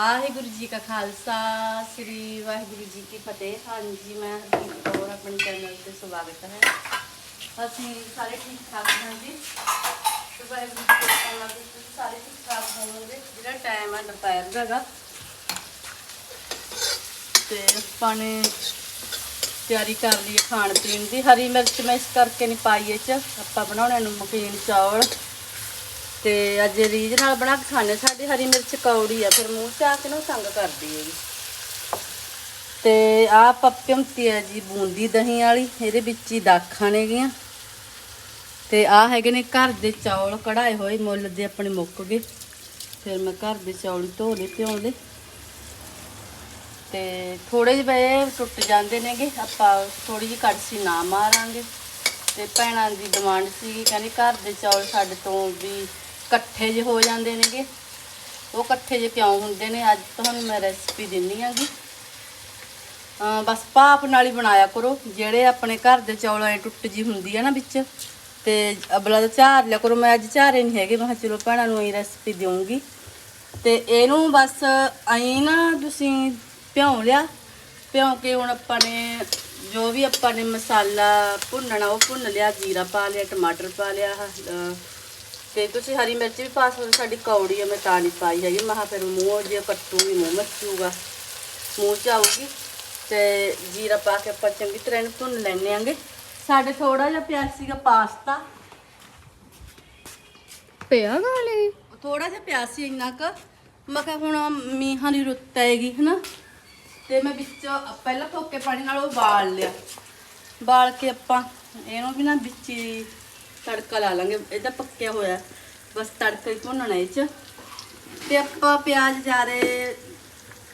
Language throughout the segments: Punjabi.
ਵਾਹਿਗੁਰੂ ਜੀ ਕਾ ਖਾਲਸਾ, ਸ੍ਰੀ ਵਾਹਿਗੁਰੂ ਜੀ ਕੀ ਫਤਿਹ। ਹਾਂਜੀ, ਮੈਂ ਹਰਜੀਤ ਕੌਰ, ਆਪਣੇ ਚੈਨਲ ਤੇ ਸਵਾਗਤ ਹੈ। ਅਸੀਂ ਸਾਰੇ ਠੀਕ ਠਾਕ ਹਾਂ ਜੀ। ਤੇ ਵਾਹਿਗੁਰੂ ਜੀ ਦੀ ਕਿਰਪਾ ਤੁਸੀਂ ਸਾਰੇ ਠੀਕ ਠਾਕ ਹੋਵੋਗੇ? ਜਿਹੜਾ ਟਾਈਮ ਹੈ ਦੁਪਹਿਰ ਦਾ ਤੇ ਆਪਾਂ ਨੇ ਤਿਆਰੀ ਕਰ ਲਈ ਖਾਣ ਪੀਣ ਦੀ। ਹਰੀ ਮਿਰਚ ਮੈਂ ਇਸ ਕਰਕੇ ਨਹੀਂ ਪਾਈ ਇਹ ਚ। ਆਪਾਂ ਬਣਾਉਣੇ ਨਮਕੀਨ ਚੌਲ ਤੇ ਅੱਜ ਰੀਝ ਨਾਲ ਬਣਾ ਕੇ ਖਾਣੇ ਸਾਡੀ ਹਰੀ ਮਿਰਚ ਕੌੜੀ ਆ, ਫਿਰ ਮੂੰਹ ਚ ਆ ਕੇ ਨਾ ਸੰਗ ਕਰਦੀ ਹੈਗੀ ਤੇ ਆ ਪੱਪਿਮਤੀ ਹੈ ਜੀ, ਬੂੰਦੀ ਦਹੀਂ ਵਾਲੀ, ਇਹਦੇ ਵਿੱਚ ਹੀ ਦਾਖਾਂ ਨੇਗੀਆਂ। ਤੇ ਆ ਹੈਗੇ ਨੇ ਘਰ ਦੇ ਚੌਲ ਕਢਾਏ ਹੋਏ, ਮੁੱਲ ਦੇ ਆਪਣੇ ਮੁੱਕ ਗਏ। ਫਿਰ ਮੈਂ ਘਰ ਦੇ ਚੌਲ ਧੋ ਲਏ ਭਿਉਂ ਲਏ ਤੇ ਥੋੜੇ ਜਿਹੇ ਪਏ ਟੁੱਟ ਜਾਂਦੇ ਨੇਗੇ। ਆਪਾਂ ਥੋੜੀ ਜਿਹੀ ਕੜਸੀ ਨਾ ਮਾਰਾਂਗੇ। ਤੇ ਭੈਣਾਂ ਦੀ ਡਿਮਾਂਡ ਸੀ ਕਹਿੰਦੀ ਘਰ ਦੇ ਚੌਲ ਸਾਡੇ ਤੋਂ ਵੀ ਇਕੱਠੇ ਜਿਹੇ ਹੋ ਜਾਂਦੇ ਨੇਗੇ। ਉਹ ਇਕੱਠੇ ਜਿਹੇ ਕਿਉਂ ਹੁੰਦੇ ਨੇ? ਅੱਜ ਤੁਹਾਨੂੰ ਮੈਂ ਰੈਸਪੀ ਦਿੰਨੀ ਆਂਗੀ। ਬਸ ਭਾਪ ਨਾਲ ਹੀ ਬਣਾਇਆ ਕਰੋ। ਜਿਹੜੇ ਆਪਣੇ ਘਰ ਦੇ ਚੌਲ ਐ ਟੁੱਟ ਜੀ ਹੁੰਦੀ ਆ ਨਾ ਵਿੱਚ, ਤੇ ਅਬਲਾ ਦਾ ਝਾਰ ਲਿਆ ਕਰੋ। ਮੈਂ ਅੱਜ ਝਾਰੇ ਨਹੀਂ ਹੈਗੇ। ਮੈਂ ਕਿਹਾ ਚਲੋ ਭੈਣਾਂ ਨੂੰ ਇਹ ਰੈਸਪੀ ਦਿਉਂਗੀ ਤੇ ਇਹਨੂੰ ਬਸ ਐਂ ਨਾ ਤੁਸੀਂ ਭਿਉਂ ਲਿਆ। ਭਿਉਂ ਕੇ ਹੁਣ ਆਪਾਂ ਨੇ ਜੋ ਵੀ ਆਪਾਂ ਨੇ ਮਸਾਲਾ ਭੁੰਨਣਾ, ਉਹ ਭੁੰਨ ਲਿਆ। ਜੀਰਾ ਪਾ ਲਿਆ, ਟਮਾਟਰ ਪਾ ਲਿਆ ਤੇ ਤੁਸੀਂ ਹਰੀ ਮਿਰਚ ਵੀ ਪਾ ਸਕਦੇ ਸਾਡੀ ਕੌੜੀ ਆ ਮੈਂ ਤਾਂ ਨਹੀਂ ਪਾਈ ਹੈਗੀ। ਮੈਂ ਕਿਹਾ ਫਿਰ ਮੂੰਹ ਜੇ ਕੱਟੂਗੀ ਮੂੰਹ ਮੱਚੂਗਾ। ਮੂੰਹ ਚ ਆਊਗੀ ਤੇ ਜੀਰਾ ਪਾ ਕੇ ਆਪਾਂ ਚੰਗੀ ਤਰ੍ਹਾਂ ਇਹਨੂੰ ਭੁੰਨ ਲੈਣੇ ਆਂਗੇ ਸਾਡੇ ਥੋੜਾ ਜਿਹਾ ਪਿਆ ਸੀਗਾ ਪਾਸਤਾ। ਪਿਆ ਗਾਲੇ ਥੋੜਾ ਜਿਹਾ ਪਿਆ ਸੀ ਇੰਨਾ ਕੁ। ਮੈਂ ਕਿਹਾ ਹੁਣ ਮੀਂਹਾਂ ਦੀ ਰੁੱਤ ਆਏਗੀ ਹਨਾ। ਤੇ ਮੈਂ ਵਿੱਚ ਪਹਿਲਾਂ ਧੋਕੇ ਪਾਣੀ ਨਾਲ ਉਹ ਬਾਲ ਲਿਆ। ਬਾਲ ਕੇ ਆਪਾਂ ਇਹਨੂੰ ਵੀ ਨਾ ਵਿੱਚ ਤੜਕਾ ਲਾ ਲਾਂਗੇ ਇਹਦਾ ਪੱਕਿਆ ਹੋਇਆ ਬਸ ਤੜਕਾ ਹੀ ਭੁੰਨਣਾ ਇਹ ਚ। ਤੇ ਆਪਾਂ ਪਿਆਜ਼ ਜਾਰੇ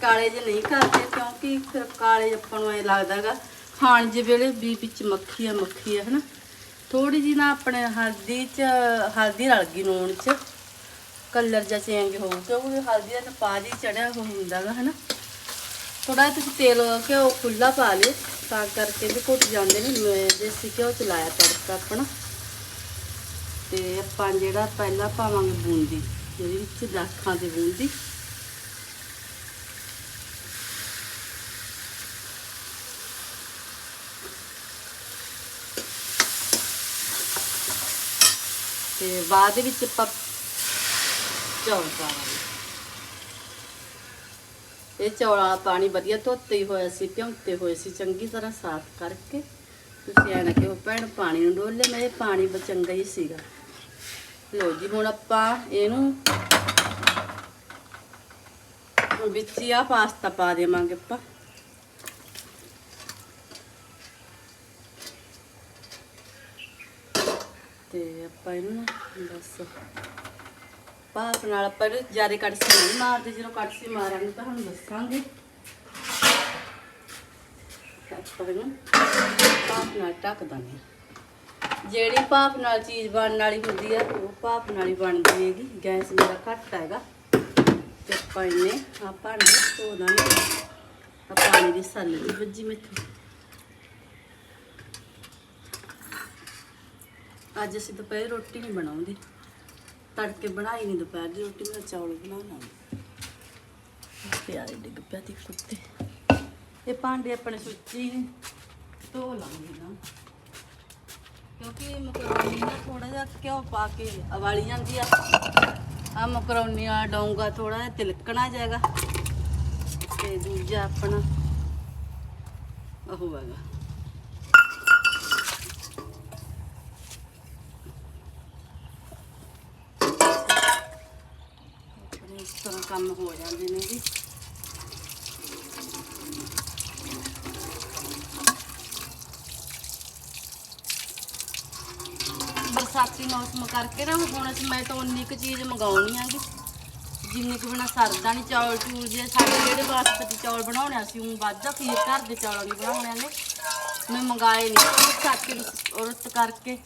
ਕਾਲੇ ਜਿਹੇ ਨਹੀਂ ਕਰਦੇ, ਕਿਉਂਕਿ ਫਿਰ ਕਾਲੇ ਆਪਾਂ ਨੂੰ ਐ ਲੱਗਦਾਗਾ ਖਾਣ ਜੇ ਵੇਲੇ ਵੀ ਵਿੱਚ ਮੱਖੀ ਆ ਮੱਖੀ ਆ, ਹਨਾ। ਥੋੜੀ ਜੀ ਨਾ ਆਪਣੇ ਹਲਦੀ ਚ, ਹਲਦੀ ਰਲ ਗਈ ਨੂਣ ਚ। ਕਲਰ ਜਿਹਾ ਚੇਂਜ ਹੋਊ, ਕਿਉਂਕਿ ਹਲਦੀ ਦਾ ਤਾਂ ਪਾ ਜੀ ਚੜਿਆ ਹੋ ਹੁੰਦਾਗਾ ਹਨਾ। ਥੋੜਾ ਤੁਸੀਂ ਤੇਲ ਘਿਓ ਖੁੱਲਾ ਪਾ ਲਿਓ, ਤਾਂ ਕਰਕੇ ਵੀ ਘੁੱਟ ਜਾਂਦੇ ਨੇ। ਮੈਂ ਦੇਸੀ ਘਿਓ ਚ ਲਾਇਆ ਤੜਕਾ ਆਪਣਾ। ਤੇ ਆਪਾਂ ਜਿਹੜਾ ਪਹਿਲਾਂ ਪਾਵਾਂਗੇ ਬੂੰਦੀ ਜਿਹਦੇ ਵਿੱਚ ਦਾਖਾਂ ਦੀ ਬੂੰਦੀ। ਤੇ ਬਾਅਦ ਵਿੱਚ ਆਪਾਂ ਚੌਲ ਪਾਵਾਂਗੇ। ਇਹ ਚੌਲਾਂ ਵਾਲਾ ਪਾਣੀ ਵਧੀਆ ਧੋਤੇ ਹੀ ਹੋਇਆ ਸੀ, ਭਿਉਂਤੇ ਹੋਏ ਸੀ, ਚੰਗੀ ਤਰ੍ਹਾਂ ਸਾਫ਼ ਕਰਕੇ। ਤੁਸੀਂ ਐ ਨਾ ਕਿ ਉਹ ਭੈਣ, ਪਾਣੀ ਨੂੰ ਡੋਲੇ ਮੈਂ ਇਹ ਪਾਣੀ ਬਚੰਗਾ ਹੀ ਸੀਗਾ। ਲੋ ਜੀ, ਹੁਣ ਆਪਾਂ ਇਹਨੂੰ ਹੁਣ ਵਿੱਚ ਆ ਪਾਸਤਾ ਪਾ ਦੇਵਾਂਗੇ ਆਪਾਂ। ਤੇ ਆਪਾਂ ਇਹਨੂੰ ਨਾ ਬਸ ਭਾਪ ਨਾਲ ਆਪਾਂ ਜ਼ਿਆਦਾ ਕੜਸੀ ਨਹੀਂ ਮਾਰਦੇ, ਜਦੋਂ ਕੜਸੀ ਮਾਰਾਂਗੇ ਤਾਂ ਹੁਣ ਦੱਸਾਂਗੇ। ਆਪਾਂ ਇਹਨੂੰ ਭਾਪ ਨਾਲ ਢੱਕ ਦਾਂਗੇ। ਜਿਹੜੀ ਭਾਪ ਨਾਲ ਚੀਜ਼ ਬਣਨ ਵਾਲੀ ਹੁੰਦੀ ਆ, ਉਹ ਭਾਪ ਨਾਲ ਹੀ ਬਣਦੀ ਹੈਗੀ। ਗੈਸ ਮੇਰਾ ਘੱਟ ਹੈਗਾ। ਤੇ ਆਪਾਂ ਇਹਨੇ ਆ ਭਾਂਡੇ ਧੋ ਦਾਂਗੇ। ਆ ਪਾਣੀ ਦੀ ਸੱਲ ਦੀ ਵੱਜੀ ਮੈਥੋਂ। ਅੱਜ ਅਸੀਂ ਦੁਪਹਿਰ ਰੋਟੀ ਨਹੀਂ ਬਣਾਉਂਦੇ। ਤੜਕੇ ਬਣਾਈ ਨਹੀਂ ਦੁਪਹਿਰ ਦੀ ਰੋਟੀ, ਮੈਂ ਚੌਲ ਬਣਾਉਣਾ ਪਿਆਰੇ ਡਿੱਗ ਪਿਆ ਤੇ ਕੁੱਤੇ। ਇਹ ਭਾਂਡੇ ਆਪਣੇ ਸੁੱਚੀ ਧੋ ਲਾਂਗੇ ਨਾ। ਕਿਉਂਕਿ ਮਕਰੋਨੀ ਨਾ ਥੋੜਾ ਜਿਹਾ ਘਿਓ ਪਾ ਕੇ ਉਬਾਲੀ ਜਾਂਦੀ ਆ। ਆ ਮਕਰੋਨੀ ਆ ਡੋਂਗਾ ਥੋੜਾ ਜਿਹਾ ਤਿਲਕਣਾ ਜਾਏਗਾ ਤੇ ਦੂਜਾ ਆਪਣਾ ਉਹ ਹੈਗਾ। ਇਸ ਤਰ੍ਹਾਂ ਕੰਮ ਹੋ ਜਾਂਦੇ ਨੇ ਜੀ। ਬਰਸਾਤੀ ਮੌਸਮ ਕਰਕੇ ਨਾ, ਹੁਣ ਅਸੀਂ ਮੈਂ ਤਾਂ ਉਨੀ ਕੁ ਚੀਜ਼ ਮੰਗਾਉਣੀ ਆਗੀ ਜਿੰਨੀ ਕੁ ਬਿਨਾ ਸਰਦਾ ਨਹੀਂ ਚੌਲ ਚੂਲ ਜੇ, ਸਾਡੇ ਜਿਹੜੇ ਬਾਸਮਤੀ ਚੌਲ ਬਣਾਉਣੇ ਸੀ ਉਹ ਵੱਧਦਾ ਫਿਰ ਘਰ ਦੇ ਚੌਲ ਨਹੀਂ ਬਣਾਉਣੇ ਨੇ। ਮੈਂ ਮੰਗਾਏ ਨਹੀਂ ਸਾਕੀ ਔਰਤ ਕਰਕੇ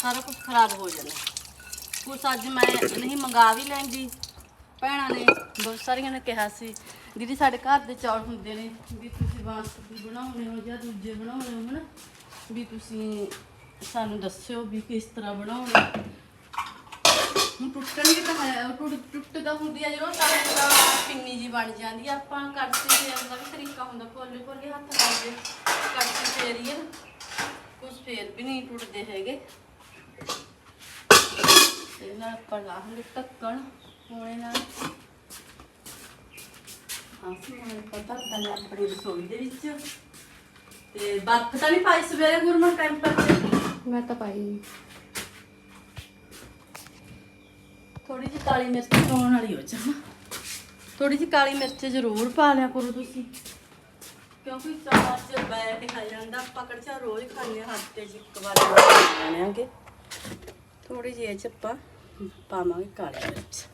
ਸਾਰਾ ਕੁਝ ਖਰਾਬ ਹੋ ਜਾਣਾ ਕੁਛ ਅੱਜ ਮੈਂ ਨਹੀਂ ਮੰਗਾ ਵੀ ਲੈਂਦੀ। ਭੈਣਾਂ ਨੇ ਬਹੁਤ ਸਾਰੀਆਂ ਨੇ ਕਿਹਾ ਸੀ, ਦੀਦੀ, ਸਾਡੇ ਘਰ ਦੇ ਚੌਲ ਹੁੰਦੇ ਨੇ, ਵੀ ਤੁਸੀਂ ਬਾਸਮਤੀ ਬਣਾਉਣੇ ਹੋ ਜਾਂ ਦੂਜੇ ਬਣਾਉਣੇ ਹੋ ਹਨਾ? ਵੀ ਤੁਸੀਂ ਸਾਨੂੰ ਦੱਸਿਓ ਵੀ ਕਿਸ ਤਰ੍ਹਾਂ ਬਣਾਉਣਾ। ਹੁਣ ਟੁੱਟਣਗੇ ਤਾਂ ਹੈ ਟੁੱਟ ਟੁੱਟ ਤਾਂ ਹੁੰਦੀ ਆ, ਜਦੋਂ ਤਾਂ ਤਾਂ ਪਿੰਨੀ ਜੀ ਬਣ ਜਾਂਦੀ ਆ, ਆਪਾਂ ਕੜਛੀ ਫੇਰਨ ਦਾ ਵੀ ਤਰੀਕਾ ਹੁੰਦਾ ਭੋਲੇ ਭੋਲੇ ਹੱਥ ਨਾਲ ਦੇ ਫੇਰੀਏ ਕੁਝ ਫੇਰ ਵੀ ਨਹੀਂ ਟੁੱਟਦੇ ਹੈਗੇ। ਇਹਦੇ ਨਾਲ ਆਪਾਂ ਲਾਹਾਂਗੇ ਢੱਕਣ ਹੋਣੇ ਨਾਲ। ਹਾਂ ਸਮਾਨ ਪਤਾ ਤਾਂ ਆਪਣੀ ਰਸੋਈ ਦੇ ਵਿੱਚ। ਤੇ ਬਰਫ਼ ਤਾਂ ਨਹੀਂ ਪਾਈ ਸਵੇਰੇ ਗੁਰਮਨ ਟੈਂਪਰ ਮੈਂ ਤਾਂ ਪਾਈ ਨਹੀਂ ਥੋੜੀ ਜਿਹੀ ਕਾਲੀ ਮਿਰਚ ਪਾਉਣ ਵਾਲੀ ਹੋ ਜਾਣਾ ਥੋੜੀ ਜਿਹੀ ਕਾਲੀ ਮਿਰਚ ਜ਼ਰੂਰ ਪਾ ਲਿਆ ਕਰੋ ਤੁਸੀਂ। ਕਿਉਂਕਿ ਚਾਹ ਚ ਬੈਠ ਖਾ ਜਾਂਦਾ ਆਪਾਂ ਕੜਚਾ ਰੋਜ਼ ਖਾਂਦੇ ਹਾਂ ਹਫ਼ਤੇ 'ਚ ਇੱਕ ਵਾਰ ਬਣਾਵਾਂਗੇ ਥੋੜੀ ਜਿਹੀ ਇਹ 'ਚ ਆਪਾਂ ਪਾਵਾਂਗੇ ਕਾਲੀ ਮਿਰਚ।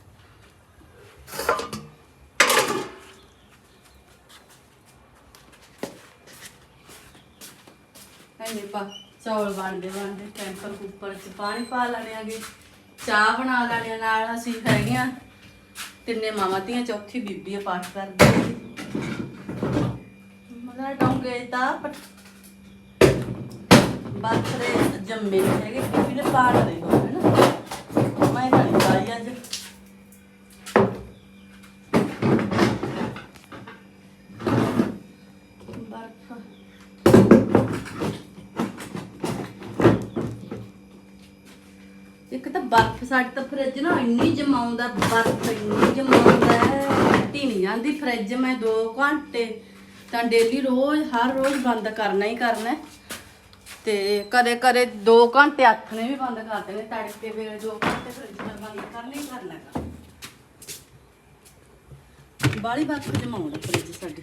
ਐਨੇ ਪਾ। ਚੌਲ ਬਣਦੇ ਬਣਦੇ ਟੈਂਪਰ ਕੁੱਕਰ ਚ ਪਾਣੀ ਪਾ ਲੈਣੇ ਆਗੇ, ਚਾਹ ਬਣਾ ਲੈਣੇ ਆ, ਨਾਲ ਅਸੀਂ ਹੈਗੀਆਂ ਤਿੰਨੇ ਮਾਵਾਂ ਧੀਆਂ, ਚੌਥੀ ਬੀਬੀ ਆ ਪਾਠ ਕਰਦੀ ਮਤਲਬ ਡੋਂਗੇ ਦਾ ਬਾਥਰੇ ਜੰਮੇ ਨੀ ਹੈਗੇ, ਬੀਬੀ ਨੇ ਪਾਠ ਰਹੇ ਹੋਣੇ ਨਾ? ਮੈਂ ਤਾਂ ਨਹੀਂ ਪਾਈ ਅੱਜ। ਬਰਫ ਇੱਕ ਤਾਂ ਬਰਫ਼ ਸਾਡੇ ਤਾਂ ਫ੍ਰਿਜ ਨਾ ਇੰਨੀ ਜਮਾਉਂਦਾ ਬਰਫ਼ ਇੰਨੀ ਜਮਾਉਂਦਾ ਹੈ, ਘੱਟੀ ਨਹੀਂ ਜਾਂਦੀ ਫ੍ਰਿਜ ਮੈਂ 2 ਘੰਟੇ ਤਾਂ ਡੇਲੀ ਰੋਜ਼ ਹਰ ਰੋਜ਼ ਬੰਦ ਕਰਨਾ ਹੀ ਕਰਨਾ ਤੇ ਕਦੇ ਕਦੇ 2 ਘੰਟੇ ਹੱਥ ਵੀ ਬੰਦ ਕਰ ਦੇਣੇ ਤੜਕੇ ਵੇਲੇ 2 ਘੰਟੇ ਫ੍ਰਿਜ ਦਾ ਬੰਦ ਕਰਨਾ ਹੀ ਕਰਨਾ ਗਾ। ਬਾਹਲੀ ਬਰਫ਼ ਜਮਾਉਂਦਾ ਫ੍ਰਿਜ ਸਾਡੇ।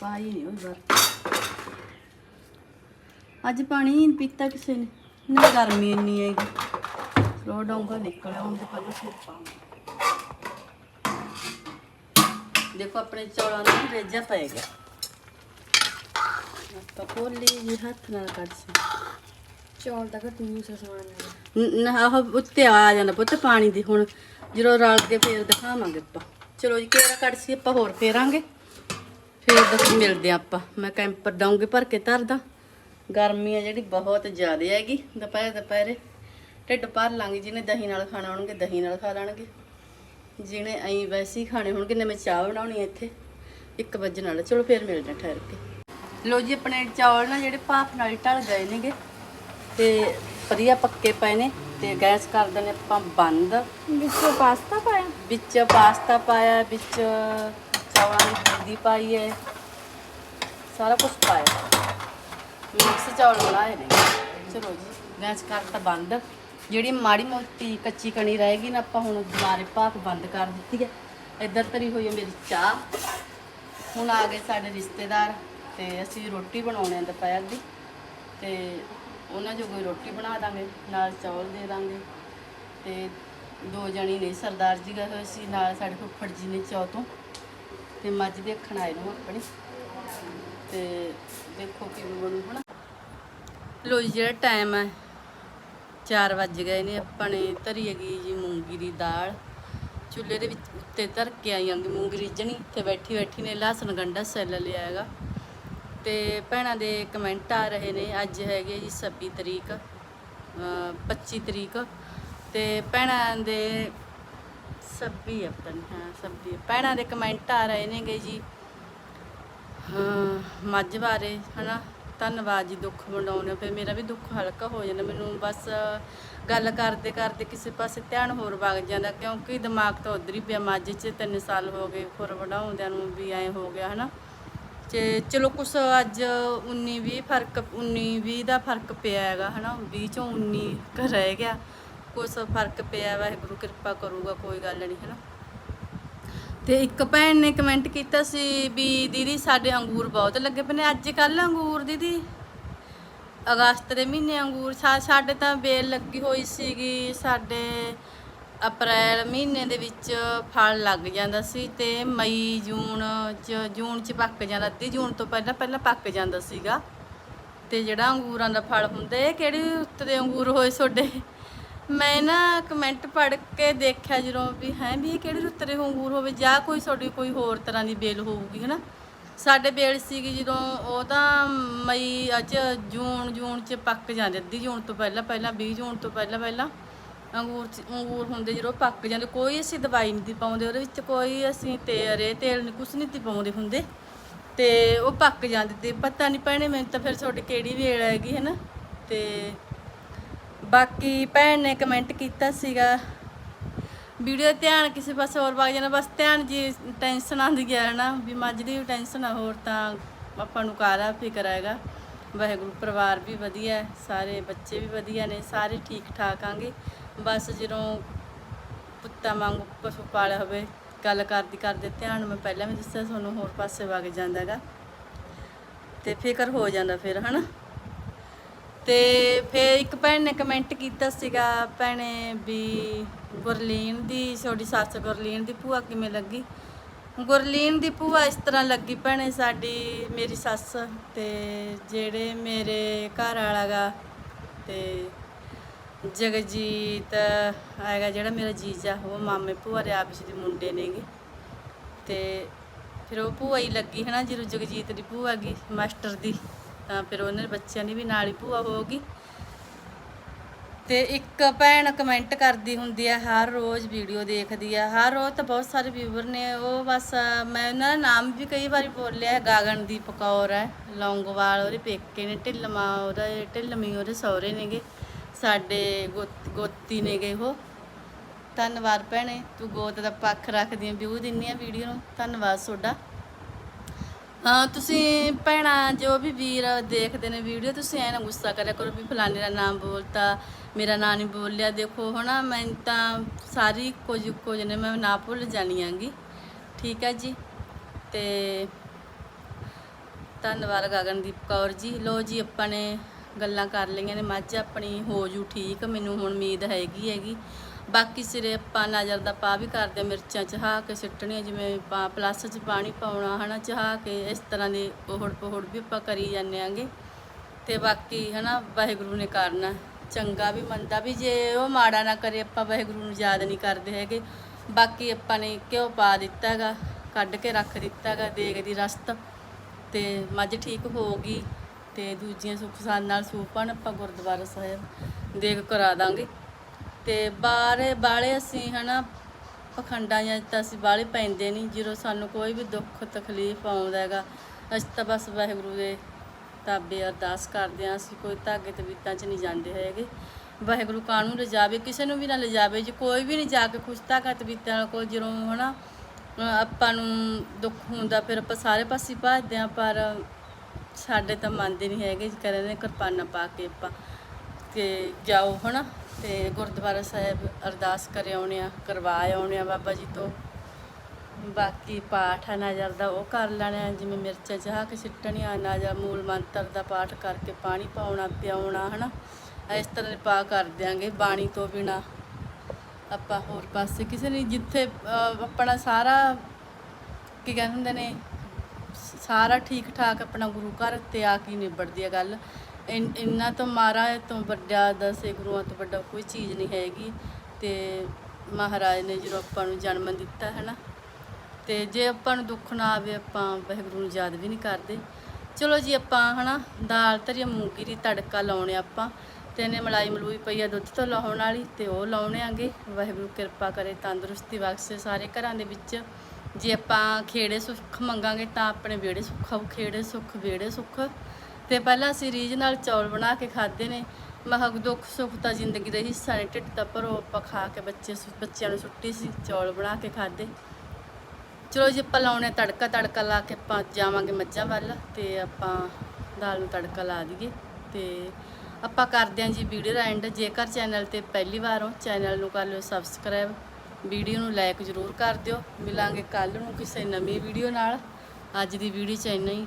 ਪਾਈ ਨਹੀਂ ਉਹ ਬਰਫ਼। ਅੱਜ ਪਾਣੀ ਪੀਤਾ ਕਿਸੇ ਨੇ। ਨਾ ਗਰਮੀ ਇੰਨੀ ਹੈਗੀ। ਰੋ ਡੋਂਗਾ ਨਿਕਲਿਆ ਹੁਣ ਤੇ ਪਹਿਲਾਂ ਫਿਰ ਪਾਵਾਂ ਦੇਖੋ ਆਪਣੇ ਚੌਲਾਂ ਨੂੰ ਰੇਜਾ ਪੈ ਗਿਆ। ਆਪਾਂ ਕੋਲੀ ਜੀ ਹੱਥ ਨਾਲ ਕੱਢ ਸੀ ਚੌਲ ਦਾ ਘੱਟ ਸਸਵਾਣਾ ਨਾ ਆਹ ਉੱਤੇ ਆ ਜਾਂਦਾ ਪੁੱਤ ਪਾਣੀ ਦੀ। ਹੁਣ ਜਦੋਂ ਰਲ ਕੇ ਫੇਰ ਦਿਖਾਵਾਂਗੇ ਆਪਾਂ। ਚਲੋ ਜੀ ਕਿਹੜਾ ਕੱਢ ਸੀ ਆਪਾਂ? ਹੋਰ ਫੇਰਾਂਗੇ। ਫੇਰ ਦੱਸ ਮਿਲਦੇ ਹਾਂ ਆਪਾਂ। ਮੈਂ ਕੈਂਪਰ ਡਾਉਂਗੇ ਭਰ ਕੇ ਧਰਦਾ। ਗਰਮੀ ਆ ਜਿਹੜੀ ਬਹੁਤ ਜ਼ਿਆਦਾ ਹੈਗੀ ਦੁਪਹਿਰ ਦੁਪਹਿਰੇ। ਢਿੱਡ ਭਰ ਲਾਂਗੇ ਜਿਹਨੇ ਦਹੀਂ ਨਾਲ ਖਾਣਾ ਹੋਣਗੇ ਦਹੀਂ ਨਾਲ ਖਾ ਲੈਣਗੇ। ਜਿਹਨੇ ਐਂ ਵੈਸੇ ਹੀ ਖਾਣੇ ਹੋਣਗੇ ਨੇ ਮੈਂ ਚਾਹ ਬਣਾਉਣੀ ਇੱਥੇ। 1 ਵਜੇ ਨਾਲ ਚਲੋ ਫੇਰ ਮਿਲਦੇ ਠਹਿਰ ਕੇ। ਲੋ ਜੀ ਆਪਣੇ ਚੌਲ ਨਾ ਜਿਹੜੇ ਭਾਫ ਨਾਲ ਢਲ ਗਏ ਨੇਗੇ। ਤੇ ਵਧੀਆ ਪੱਕੇ ਪਏ ਨੇ ਤੇ ਗੈਸ ਕਰ ਦਿੰਦੇ ਆਪਾਂ ਬੰਦ। ਵਿੱਚ ਪਾਸਤਾ ਪਾਇਆ? ਵਿੱਚ ਪਾਸਤਾ ਪਾਇਆ ਵਿੱਚ ਚੌਲਾਂ ਦੀ ਬੂੰਦੀ ਪਾਈ ਹੈ। ਸਾਰਾ ਕੁਝ ਪਾਇਆ। ਮਿਕਸ ਚੌਲ ਬਣਾਏ ਨੇ। ਚਲੋ ਜੀ ਗੈਸ ਕਰਤਾ ਬੰਦ। ਜਿਹੜੀ ਮਾੜੀ ਮੋਟੀ ਕੱਚੀ ਕਣੀ ਰਹੇਗੀ ਨਾ, ਆਪਾਂ ਹੁਣ ਦੁਬਾਰੇ ਭਾਫ ਬੰਦ ਕਰ ਦਿੱਤੀ ਹੈ। ਇੱਧਰ ਤਰੀ ਹੋਈ ਹੈ ਮੇਰੀ ਚਾਹ। ਹੁਣ ਆ ਗਏ ਸਾਡੇ ਰਿਸ਼ਤੇਦਾਰ ਤੇ ਅਸੀਂ ਰੋਟੀ ਬਣਾਉਣੇ ਆ ਦੁਪਹਿਰ ਦੀ। ਤੇ ਉਹਨਾਂ ਜੋ ਕੋਈ ਰੋਟੀ ਬਣਾ ਦਾਂਗੇ, ਨਾਲ ਚੌਲ ਦੇ ਦਾਂਗੇ। ਤੇ ਦੋ ਜਣੀ ਨੇ ਸਰਦਾਰ ਜੀ ਗਏ ਹੋਏ ਸੀ, ਨਾਲ ਸਾਡੇ ਫੁੱਫੜ ਜੀ ਨੇ ਚੌ ਤੋਂ। ਤੇ ਮੱਝ ਦੇਖਣ ਆਏ ਨੂੰ ਆਪਣੀ। ਤੇ ਦੇਖੋ ਕਿਵੇਂ ਬਣੂ, ਹਨਾ? ਲੋ ਜੀ, ਜਿਹੜਾ ਟਾਈਮ ਹੈ 4 ਵੱਜ ਗਏ ਨੇ। ਆਪਾਂ ਨੇ ਧਰੀ ਹੈਗੀ ਜੀ ਮੂੰਗੀ ਦੀ ਦਾਲ। ਚੁੱਲ੍ਹੇ ਦੇ ਵਿੱਚ ਉੱਤੇ ਧਰ ਕੇ ਆਈ ਆਂਗੀ ਮੂੰਗੀ ਰਿੱਝਣੀ ਇੱਥੇ ਬੈਠੀ ਬੈਠੀ ਨੇ ਲਸਣ ਗੰਡਾ ਸੈੱਲ ਲਿਆ ਹੈਗਾ। ਤੇ ਭੈਣਾਂ ਦੇ ਕਮੈਂਟ ਆ ਰਹੇ ਨੇ, ਅੱਜ ਹੈਗੇ ਜੀ 26 ਤਰੀਕ, ਅਹ 25 ਤਰੀਕ। ਤੇ ਭੈਣਾਂ ਦੇ 26 ਆ ਪਤਾ ਨਹੀਂ ਹਾਂ 26 ਭੈਣਾਂ ਦੇ ਕਮੈਂਟ ਆ ਰਹੇ ਨੇਗੇ ਜੀ ਮੱਝ ਬਾਰੇ, ਹਨਾ? ਧੰਨਵਾਦ ਜੀ, ਦੁੱਖ ਵੰਡਾਉਣੇ ਫਿਰ ਮੇਰਾ ਵੀ ਦੁੱਖ ਹਲਕਾ ਹੋ ਜਾਂਦਾ। ਮੈਨੂੰ ਬਸ ਗੱਲ ਕਰਦੇ ਕਰਦੇ ਕਿਸੇ ਪਾਸੇ ਧਿਆਨ ਹੋਰ ਵਗ ਜਾਂਦਾ, ਕਿਉਂਕਿ ਦਿਮਾਗ ਤਾਂ ਉਧਰ ਹੀ ਪਿਆ। ਮੱਝ 'ਚ 3 ਸਾਲ ਹੋ ਗਏ ਖੁਰ ਵਡਾਉਂਦਿਆਂ ਨੂੰ ਵੀ ਐ ਹੋ ਗਿਆ, ਹਨਾ? ਤੇ ਚਲੋ ਕੁਛ ਅੱਜ 19 20 ਫ਼ਰਕ 19 20 ਦਾ ਫ਼ਰਕ ਪਿਆ ਹੈਗਾ, ਹਨਾ? 20 ਚੋਂ 19 ਕੁ ਰਹਿ ਗਿਆ। ਕੁਛ ਫ਼ਰਕ ਪਿਆ, ਵਾਹਿਗੁਰੂ ਕਿਰਪਾ ਕਰੂਗਾ, ਕੋਈ ਗੱਲ ਨਹੀਂ, ਹਨਾ? ਤੇ ਇੱਕ ਭੈਣ ਨੇ ਕਮੈਂਟ ਕੀਤਾ ਸੀ ਵੀ ਦੀਦੀ ਸਾਡੇ ਅੰਗੂਰ ਬਹੁਤ ਲੱਗੇ ਪਏ ਨੇ। ਅੱਜ ਕੱਲ ਅੰਗੂਰ ਦੀਦੀ ਅਗਸਤ ਦੇ ਮਹੀਨੇ ਅੰਗੂਰ ਸਾ- ਸਾਡੇ ਤਾਂ ਬੇਲ ਲੱਗੀ ਹੋਈ ਸੀਗੀ, ਸਾਡੇ ਅਪ੍ਰੈਲ ਮਹੀਨੇ ਦੇ ਵਿੱਚ ਫਲ ਲੱਗ ਜਾਂਦਾ ਸੀ ਤੇ ਮਈ, ਜੂਨ ਚ ਜੂਨ ਚ ਪੱਕ ਜਾਂਦਾ, ਅੱਧੀ ਜੂਨ ਤੋਂ ਪਹਿਲਾਂ ਪਹਿਲਾਂ ਪੱਕ ਜਾਂਦਾ ਸੀਗਾ। ਤੇ ਜਿਹੜਾ ਅੰਗੂਰਾਂ ਦਾ ਫਲ ਹੁੰਦਾ, ਇਹ ਕਿਹੜੀ ਰੁੱਤ ਦੇ ਅੰਗੂਰ ਹੋਏ ਤੁਹਾਡੇ? ਮੈਂ ਨਾ ਕਮੈਂਟ ਪੜ੍ਹ ਕੇ ਦੇਖਿਆ ਜਦੋਂ ਵੀ ਹੈ ਵੀ ਇਹ ਕਿਹੜੇ ਰੁੱਤ ਦੇ ਅੰਗੂਰ ਹੋਵੇ, ਜਾਂ ਕੋਈ ਤੁਹਾਡੀ ਕੋਈ ਹੋਰ ਤਰ੍ਹਾਂ ਦੀ ਬੇਲ ਹੋਊਗੀ, ਹਨਾ? ਸਾਡੇ ਬੇਲ ਸੀਗੀ ਜਦੋਂ ਉਹ ਤਾਂ ਮਈ, ਅੱਜ ਜੂਨ ਜੂਨ ਚ ਪੱਕ ਜਾਂਦੇ, ਅੱਧੀ ਜੂਨ ਤੋਂ ਪਹਿਲਾਂ ਪਹਿਲਾਂ 20 ਜੂਨ ਤੋਂ ਪਹਿਲਾਂ ਪਹਿਲਾਂ ਅੰਗੂਰ ਚ- ਅੰਗੂਰ ਹੁੰਦੇ ਜਦੋਂ ਪੱਕ ਜਾਂਦੇ, ਕੋਈ ਅਸੀਂ ਦਵਾਈ ਨਹੀਂ ਤੀ ਪਾਉਂਦੇ, ਉਹਦੇ ਵਿੱਚ ਕੋਈ ਅਸੀਂ ਤੇਰੇ ਤੇਲ ਨਹੀਂ ਕੁਛ ਨਹੀਂ ਤੀ ਪਾਉਂਦੇ ਹੁੰਦੇ, ਤੇ ਉਹ ਪੱਕ ਜਾਂਦੇ ਤੇ ਪਤਾ ਨਹੀਂ ਭੈਣੇ ਮੈਨੂੰ ਤਾਂ ਫਿਰ ਤੁਹਾਡੀ ਕਿਹੜੀ ਵੇਲ ਹੈਗੀ ਹੈ ਨਾ ਤੇ ਬਾਕੀ ਭੈਣ ਨੇ ਕਮੈਂਟ ਕੀਤਾ ਸੀਗਾ। ਵੀਡੀਓ ਦਾ ਧਿਆਨ ਕਿਸੇ ਪਾਸੇ ਹੋਰ ਵਗ ਜਾਣਾ, ਬਸ ਧਿਆਨ ਜੀ ਟੈਨਸ਼ਨ ਆਉਂਦੀ ਹੈ ਨਾ ਵੀ ਮੱਝ ਦੀ ਵੀ ਟੈਨਸ਼ਨ ਆ, ਹੋਰ ਤਾਂ ਆਪਾਂ ਨੂੰ ਕਾਹਦਾ ਫਿਕਰ ਹੈਗਾ। ਵਾਹਿਗੁਰੂ, ਪਰਿਵਾਰ ਵੀ ਵਧੀਆ ਸਾਰੇ ਬੱਚੇ ਵੀ ਵਧੀਆ ਨੇ, ਸਾਰੇ ਠੀਕ ਠਾਕ ਆਂਗੇ। ਬਸ ਜਦੋਂ ਪੁੱਤਾਂ ਵਾਂਗੂ ਪਸ਼ੂ ਪਾਲਿਆ ਹੋਵੇ, ਗੱਲ ਕਰਦੀ ਕਰਦੇ ਧਿਆਨ, ਮੈਂ ਪਹਿਲਾਂ ਵੀ ਦੱਸਿਆ, ਤੁਹਾਨੂੰ ਹੋਰ ਪਾਸੇ ਵਗ ਜਾਂਦਾ ਹੈਗਾ ਤੇ ਫਿਕਰ ਹੋ ਜਾਂਦਾ ਫਿਰ, ਹਨਾ? ਤੇ ਫਿਰ ਇੱਕ ਭੈਣ ਨੇ ਕਮੈਂਟ ਕੀਤਾ ਸੀਗਾ ਭੈਣੇ ਵੀ ਗੁਰਲੀਨ ਦੀ ਛੋਟੀ ਸੱਸ ਗੁਰਲੀਨ ਦੀ ਭੂਆ ਕਿਵੇਂ ਲੱਗੀ? ਗੁਰਲੀਨ ਦੀ ਭੂਆ ਇਸ ਤਰ੍ਹਾਂ ਲੱਗੀ ਭੈਣੇ ਸਾਡੀ, ਮੇਰੀ ਸੱਸ ਤੇ ਜਿਹੜੇ ਮੇਰੇ ਘਰ ਵਾਲਾ ਗਾ ਤੇ ਜਗਜੀਤ ਹੈਗਾ ਜਿਹੜਾ ਮੇਰਾ ਜੀਜਾ, ਉਹ ਮਾਮੇ ਭੂਆ ਦੇ ਆਪਸ ਦੇ ਮੁੰਡੇ ਨੇਗੇ। ਤੇ ਫਿਰ ਉਹ ਭੂਆ ਹੀ ਲੱਗੀ ਹੈ ਨਾ ਜਦੋਂ ਜਗਜੀਤ ਦੀ ਭੂਆ ਗਈ, ਮਾਸਟਰ ਦੀ। ਤਾਂ ਫਿਰ ਉਹਨਾਂ ਦੇ ਬੱਚਿਆਂ ਦੀ ਵੀ ਨਾਲ ਹੀ ਭੂਆ ਹੋਗੀ ਤੇ ਇੱਕ ਭੈਣ ਕਮੈਂਟ ਕਰਦੀ ਹੁੰਦੀ ਆ, ਹਰ ਰੋਜ਼ ਵੀਡੀਓ ਦੇਖਦੀ ਆ। ਹਰ ਰੋਜ਼ ਤਾਂ ਬਹੁਤ ਸਾਰੇ ਵੀਵਰ ਨੇ, ਉਹ ਬਸ ਮੈਂ ਉਹਨਾਂ ਦਾ ਨਾਮ ਵੀ ਕਈ ਵਾਰੀ ਬੋਲਿਆ ਹੈ ਗਗਨਦੀਪ ਕੌਰ ਹੈ, ਲੌਂਗੋਵਾਲ, ਉਹਦੇ ਪੇਕੇ ਨੇ, ਢਿੱਲਮਾ, ਉਹਦਾ ਢਿੱਲਮੀ, ਉਹਦੇ ਸਹੁਰੇ ਨੇਗੇ, ਸਾਡੇ ਗੋਤ- ਗੋਤੀ ਨੇਗੇ ਉਹ। ਧੰਨਵਾਦ ਭੈਣੇ, ਤੂੰ ਗੋਤ ਦਾ ਪੱਖ ਰੱਖਦੀ ਆਂ, ਵਿਊ ਦਿੰਨੀ ਆ ਵੀਡੀਓ ਨੂੰ। ਧੰਨਵਾਦ ਤੁਹਾਡਾ ਹਾਂ ਤੁਸੀਂ ਭੈਣਾਂ, ਜੋ ਵੀ ਵੀਰ ਦੇਖਦੇ ਨੇ ਵੀਡੀਓ ਤੁਸੀਂ ਐ ਨਾ ਗੁੱਸਾ ਕਰਿਆ ਕਰੋ ਵੀ ਫਲਾਣੇ ਦਾ ਨਾਮ ਬੋਲਤਾ, ਮੇਰਾ ਨਾਂ ਨਹੀਂ ਬੋਲਿਆ। ਦੇਖੋ ਹਨਾ, ਮੈਂ ਤਾਂ ਸਾਰੀ ਕੁਝ ਕੁਝ ਨੇ, ਮੈਂ ਨਾ ਭੁੱਲ ਜਾਣੀ ਆਂਗੀ ਠੀਕ ਹੈ ਜੀ? ਤੇ ਧੰਨਵਾਦ ਗਗਨਦੀਪ ਕੌਰ ਜੀ। ਲੋ ਜੀ, ਆਪਾਂ ਨੇ ਗੱਲਾਂ ਕਰ ਲਈਆਂ ਨੇ। ਮੱਝ ਆਪਣੀ ਹੋ ਜੂ ਠੀਕ, ਮੈਨੂੰ ਹੁਣ ਉਮੀਦ ਹੈਗੀ ਹੈਗੀ। ਬਾਕੀ ਸਿਰੇ ਆਪਾਂ ਨਜ਼ਰ ਦਾ ਪਾ ਵੀ ਕਰਦੇ ਹਾਂ, ਮਿਰਚਾਂ ਚਹਾ ਕੇ ਸਿੱਟਣੀਆਂ ਜਿਵੇਂ ਪਾ ਪਲੱਸ 'ਚ ਪਾਣੀ ਪਾਉਣਾ ਹਨਾ ਚਹਾ ਕੇ ਇਸ ਤਰ੍ਹਾਂ ਦੇ ਪੋਹੜ ਪੋਹੜ ਵੀ ਆਪਾਂ ਕਰੀ ਜਾਂਦੇ ਆਂਗੇ ਤੇ ਬਾਕੀ ਹਨਾ ਵਾਹਿਗੁਰੂ ਨੇ ਕਰਨਾ ਚੰਗਾ ਵੀ ਮੰਦਾ ਵੀ ਜੇ ਉਹ ਮਾੜਾ ਨਾ ਕਰੇ ਆਪਾਂ ਵਾਹਿਗੁਰੂ ਨੂੰ ਯਾਦ ਨਹੀਂ ਕਰਦੇ ਹੈਗੇ। ਬਾਕੀ ਆਪਾਂ ਨੇ ਘਿਓ ਪਾ ਦਿੱਤਾ ਹੈਗਾ ਕੱਢ ਕੇ ਰੱਖ ਦਿੱਤਾ ਹੈਗਾ ਦੇਗ ਦੀ ਰਸਤ। ਤੇ ਮੱਝ ਠੀਕ ਹੋ ਗਈ ਤੇ ਦੂਜੀਆਂ ਸੁੱਖ ਸਾਨ ਨਾਲ ਸੂਪਣ ਆਪਾਂ ਗੁਰਦੁਆਰਾ ਸਾਹਿਬ ਦੇਗ ਕਰਾ ਦਾਂਗੇ। ਤੇ ਬਾਰੇ ਬਾਲੇ ਅਸੀਂ ਹਨਾ ਪਖੰਡਾਂ ਜਾਂ ਤਾਂ ਅਸੀਂ ਬਾਲੇ ਪੈਂਦੇ ਨਹੀਂ, ਜਦੋਂ ਸਾਨੂੰ ਕੋਈ ਵੀ ਦੁੱਖ ਤਕਲੀਫ ਆਉਂਦਾ ਹੈਗਾ, ਅਸੀਂ ਤਾਂ ਬਸ ਵਾਹਿਗੁਰੂ ਦੇ ਤਾਬੇ ਅਰਦਾਸ ਕਰਦੇ ਹਾਂ, ਅਸੀਂ ਕੋਈ ਧਾਗੇ ਤੇ 'ਚ ਨਹੀਂ ਜਾਂਦੇ ਹੈਗੇ। ਵਾਹਿਗੁਰੂ ਕਾਨੂੰ ਲਿਜਾਵੇ, ਕਿਸੇ ਨੂੰ ਵੀ ਨਾ ਲਿਜਾਵੇ, ਜੇ ਕੋਈ ਵੀ ਨਹੀਂ ਜਾ ਕੇ ਖੁਸ਼, ਧਾਗਾ ਤੇ ਨਾਲ ਕੋਲ ਜਦੋਂ ਹਨਾ, ਅਹ ਆਪਾਂ ਨੂੰ ਦੁੱਖ ਹੁੰਦਾ, ਫਿਰ ਆਪਾਂ ਸਾਰੇ ਪਾਸੇ ਭੱਜਦੇ ਹਾਂ, ਪਰ ਸਾਡੇ ਤਾਂ ਮੰਨਦੇ ਨਹੀਂ ਹੈਗੇ ਜੀ ਕਹਿੰਦੇ ਨੇ ਕਿਰਪਾਨਾਂ ਪਾ ਕੇ ਆਪਾਂ ਕਿ ਜਾਓ ਹਨਾ। ਤੇ ਗੁਰਦੁਆਰਾ ਸਾਹਿਬ ਅਰਦਾਸ ਕਰੇ ਆਉਣੇ ਆ ਕਰਵਾ ਆਉਣੇ ਆ ਬਾਬਾ ਜੀ ਤੋਂ। ਬਾਕੀ ਪਾਠ ਆ ਨਜ਼ਰ ਦਾ ਉਹ ਕਰ ਲੈਣਾ ਜਿਵੇਂ ਮਿਰਚਾਂ ਚਾਹ ਕੇ ਸਿੱਟਣੀਆਂ ਨਜ਼ਰ ਮੂਲ ਮੰਤਰ ਦਾ ਪਾਠ ਕਰਕੇ ਪਾਣੀ ਪਾਉਣਾ, ਪਿਆਉਣਾ, ਹਨਾ। ਇਸ ਤਰ੍ਹਾਂ ਦੇ ਪਾ ਕਰ ਦਿਆਂਗੇ ਬਾਣੀ ਤੋਂ ਬਿਨਾ। ਆਪਾਂ ਹੋਰ ਪਾਸੇ ਕਿਸੇ ਨੇ ਜਿੱਥੇ ਆਪਣਾ ਸਾਰਾ, ਕੀ ਕਹਿੰਦੇ ਹੁੰਦੇ ਨੇ, ਸਾਰਾ ਠੀਕ ਠਾਕ ਆਪਣਾ ਗੁਰੂ ਘਰ ਤੇ ਆ ਕੇ ਨਿਬੜਦੀ ਆ ਗੱਲ। ਇਨ- ਇਹਨਾਂ ਤੋਂ ਮਾਰਾ ਤੋਂ ਵੱਡਾ ਦਸੇ ਗੁਰੂਆਂ ਤੋਂ ਵੱਡਾ ਕੋਈ ਚੀਜ਼ ਨਹੀਂ ਹੈਗੀ ਤੇ ਮਹਾਰਾਜ ਨੇ ਜਦੋਂ ਆਪਾਂ ਨੂੰ ਜਨਮ ਦਿੱਤਾ ਹੈ ਨਾ ਤੇ ਜੇ ਆਪਾਂ ਨੂੰ ਦੁੱਖ ਨਾ ਆਵੇ, ਆਪਾਂ ਵਾਹਿਗੁਰੂ ਨੂੰ ਯਾਦ ਵੀ ਨਹੀਂ ਕਰਦੇ। ਚਲੋ ਜੀ, ਆਪਾਂ, ਹਨਾ, ਦਾਲ ਧਰੀ, ਮੂੰਗੀ ਦੀ ਤੜਕਾ ਲਾਉਣੇ ਆਪਾਂ। ਤੇ ਇਹਨੇ ਮਲਾਈ ਮਲੂਈ ਪਈ ਆ ਦੁੱਧ ਤੋਂ ਲਾਉਣ ਵਾਲੀ ਤੇ ਉਹ ਲਾਉਣੇ ਆਂਗੇ। ਵਾਹਿਗੁਰੂ ਕਿਰਪਾ ਕਰੇ, ਤੰਦਰੁਸਤੀ ਬਖਸ਼ੇ ਸਾਰੇ ਘਰਾਂ ਦੇ ਵਿੱਚ। ਜੇ ਆਪਾਂ ਖੇੜੇ ਸੁੱਖ ਮੰਗਾਂਗੇ ਤਾਂ ਆਪਣੇ ਵਿਹੜੇ ਸੁੱਖ ਖੇੜੇ ਸੁੱਖ, ਵਿਹੜੇ ਸੁੱਖ। ਤੇ ਪਹਿਲਾਂ ਅਸੀਂ ਰੀਝ ਨਾਲ ਚੌਲ ਬਣਾ ਕੇ ਖਾਦੇ ਨੇ। ਮਹਾ ਦੁੱਖ ਸੁੱਖ ਤਾਂ ਜ਼ਿੰਦਗੀ ਦਾ ਹਿੱਸਾ ਨੇ, ਢਿੱਡ ਤਾਂ ਭਰੋ, ਆਪਾਂ ਖਾ ਕੇ ਬੱਚੇ ਸੁ- ਬੱਚਿਆਂ ਨੂੰ ਸੁੱਟੀ ਸੀ, ਚੌਲ ਬਣਾ ਕੇ ਖਾਦੇ ਚਲੋ ਜੀ, ਆਪਾਂ ਲਾਉਣੇ ਤੜਕਾ ਤੜਕਾ ਲਾ ਕੇ ਆਪਾਂ ਜਾਵਾਂਗੇ ਮੱਝਾਂ ਵੱਲ ਤੇ ਆਪਾਂ ਦਾਲ ਨੂੰ ਤੜਕਾ ਲਾ ਦਈਏ ਤੇ ਆਪਾਂ ਕਰਦੇ ਹਾਂ ਜੀ ਵੀਡੀਓ ਦਾ ਐਂਡ ਜੇਕਰ ਚੈਨਲ ਤੇ ਪਹਿਲੀ ਵਾਰ ਹੋ, ਚੈਨਲ ਨੂੰ ਕਰ ਲਿਓ ਸਬਸਕ੍ਰਾਈਬ ਵੀਡੀਓ ਨੂੰ ਲਾਈਕ ਜ਼ਰੂਰ ਕਰ ਦਿਓ। ਮਿਲਾਂਗੇ ਕੱਲ ਨੂੰ ਕਿਸੇ ਨਵੀਂ ਵੀਡੀਓ ਨਾਲ। ਅੱਜ ਦੀ ਵੀਡੀਓ ਚ ਇੰਨਾ ਹੀ।